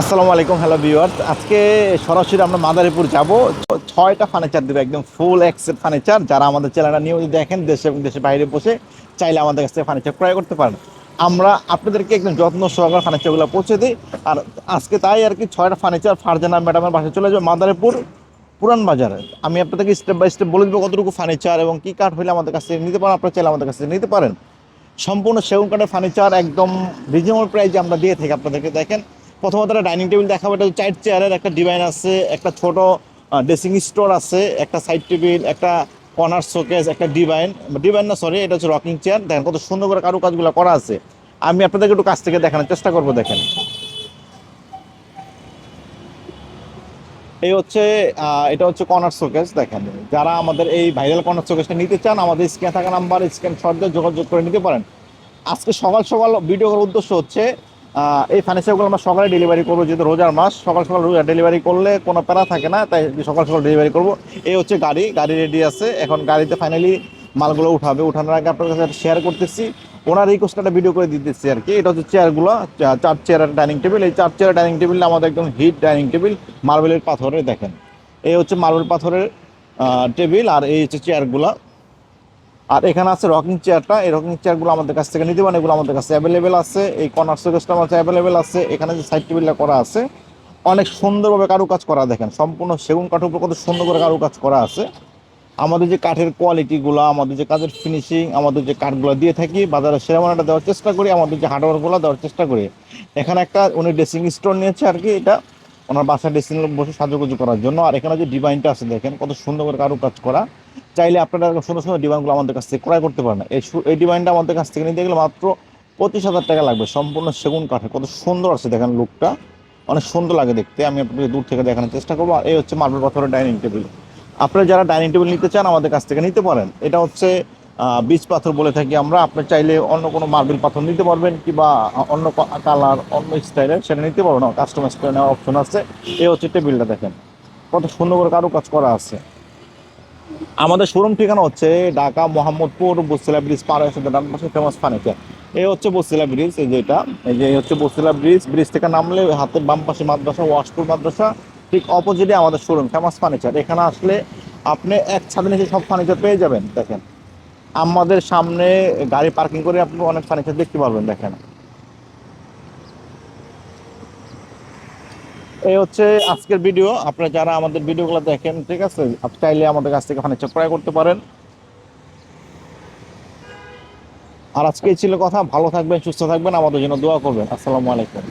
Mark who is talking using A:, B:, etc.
A: আসসালামু আলাইকুম hello viewers আজকে সরাসরি আমরা মাদারীপুর যাব। ছয়টা ফার্নিচার দেবো, একদম ফুল এক্সেট ফার্নিচার যারা আমাদের চ্যানেলটা নিয়মিত দেখেন, দেশে এবং দেশের বাইরে বসে, চাইলে আমাদের কাছ থেকে ফার্নিচার ক্রয় করতে পারেন। আমরা আপনাদেরকে একদম যত্ন সহকারে ফার্নিচারগুলো পৌঁছে দিই। আর আজকে তাই আর কি ছয়টা ফার্নিচার ফারজানা ম্যাডামের বাসায় চলে যাবে মাদারীপুর পুরান বাজারে। আমি আপনাদেরকে স্টেপ বাই স্টেপ বলে দেবো কতটুকু ফার্নিচার এবং কী কাঠ হলে আমাদের কাছ থেকে নিতে পারেন। আপনারা চাইলে আমাদের কাছ নিতে পারেন। সম্পূর্ণ সেগুন কাঠের ফার্নিচার একদম রিজনেবল প্রাইসে আমরা দিয়ে থাকি। আপনাদেরকে দেখেন প্রথমত একটা ডাইনিং টেবিল দেখাবো, এটা চার চেয়ারের একটা ডিভাইন আছে, একটা ছোট ড্রেসিং স্টোর আছে, একটা সাইড টেবিল একটা কর্নার শোকেস একটা ডিভাইন ডিভাইন না সরি এটা হচ্ছে রকিং চেয়ার দেখেন কত সুন্দর করে কারু কাজগুলো করা আছে। আমি আপনাদেরকে একটু কাছ থেকে দেখানোর চেষ্টা করব, দেখেন। এই হচ্ছে এটা হচ্ছে কর্নার শোকেস দেখেন। যারা আমাদের এই ভাইরাল কর্নার শোকেসটা নিতে চান, আমাদের স্ক্যান থাকা নাম্বার স্ক্যান শট যোগাযোগ করে নিতে পারেন। আজকে সকাল সকাল ভিডিও করার উদ্দেশ্য হচ্ছে এই ফার্নিচারগুলো আমরা সকালে ডেলিভারি করব, যেহেতু রোজার মাস, সকাল সকাল ডেলিভারি করলে কোনো প্যারা থাকে না, তাই সকাল সকাল ডেলিভারি করব। এই হচ্ছে গাড়ি গাড়ি রেডি আছে। এখন গাড়িতে ফাইনালি মালগুলো উঠাবে। উঠানোর আগে আপনার কাছে শেয়ার করতেছি। ওনার রিকোয়েস্ট একটা ভিডিও করে দিতেছি আর কি। এটা হচ্ছে চেয়ারগুলো চার চেয়ারের ডাইনিং টেবিল এই চার চেয়ারের ডাইনিং টেবিলটা আমাদের একদম হিট ডাইনিং টেবিল মার্বেলের পাথরের দেখেন। এই হচ্ছে মার্বেল পাথরের টেবিল আর এই হচ্ছে চেয়ারগুলো আর এখানে আছে রকিং চেয়ারটা এই রকিং চেয়ারগুলো আমাদের কাছ থেকে নিতে পারেন। এগুলো আমাদের কাছে অ্যাভেলেবেল আছে। এই কর্নার সোকেসটা আমাদের অ্যাভেলেবেল আছে। এখানে যে সাইড টেবিলটা করা আছে, অনেক সুন্দরভাবে কারুকাজ করা দেখেন। সম্পূর্ণ সেগুন কাঠের উপর কত সুন্দর করে কারুকাজ করা আছে। আমাদের যে কাঠের কোয়ালিটিগুলো আমাদের যে কাজের ফিনিশিং আমাদের যে কাঠগুলো দিয়ে থাকি, বাজারে সেরা মানটা দেওয়ার চেষ্টা করি, আমাদের যে হার্ডওয়ারগুলো দেওয়ার চেষ্টা করি। এখানে একটা উনি ড্রেসিং স্টোর নিয়েছে আর কি, এটা ওনার বাসার ড্রেসিং বসে সাজুগুজু করার জন্য। আর এখানে যে ডিজাইনটা আছে দেখেন, কত সুন্দর করে কারুকাজ করা। চাইলে আপনারা সুন্দর সুন্দর ডিজাইনগুলো আমাদের কাছ থেকে ক্রয় করতে পারেন এই ডিজাইনটা আমাদের কাছ থেকে নিতে গেলে মাত্র পঁচিশ হাজার টাকা লাগবে সম্পূর্ণ সেগুন কাঠের। কত সুন্দর আছে দেখেন লুকটা। অনেক সুন্দর লাগে দেখতে। আমি আপনাদের দূর থেকে দেখানোর চেষ্টা করব। এই হচ্ছে মার্বেল পাথরের ডাইনিং টেবিল। আপনারা যারা ডাইনিং টেবিল নিতে চান আমাদের কাছ থেকে নিতে পারেন। এটা হচ্ছে বীজ পাথর বলে থাকি আমরা। আপনি চাইলে অন্য কোনো মার্বেল পাথর নিতে পারবেন কিংবা অন্য কালার, অন্য স্টাইলের সেটা নিতে পারবেন। কাস্টমাইজ করে নেওয়ার অপশন আছে। এই হচ্ছে টেবিলটা দেখেন। কত সুন্দর করে কারও কাজ করা আছে। আমাদের শোরুম ঠিকানা হচ্ছে ঢাকা মোহাম্মদপুর বসিলা ব্রিজ পার হয়েছে ডান পাশে ফেমাস ফার্নিচার এই হচ্ছে বসিলা ব্রিজ এই যেটা এই যে হচ্ছে বসিলা ব্রিজ ব্রিজ থেকে নামলে হাতের বাম পাশে মাদ্রাসা ওয়াশপুর মাদ্রাসা, ঠিক অপোজিটে আমাদের শোরুম ফেমাস ফার্নিচার এখানে আসলে আপনি এক ছাদের নিচে সব ফার্নিচার পেয়ে যাবেন, দেখেন। আমাদের সামনে গাড়ি পার্কিং করে আপনি অনেক ফার্নিচার দেখতে পারবেন, দেখেন। এই হচ্ছে আজকের ভিডিও আপনারা যারা আমাদের ভিডিওগুলো দেখেন, ঠিক আছে? আপনি চাইলে আমাদের কাছ থেকে ফার্নিচার ক্রয় করতে পারেন। আর আজকে ছিল কথা। ভালো থাকবেন, সুস্থ থাকবেন। আমাদের জন্য দোয়া করবেন। আসসালামু আলাইকুম।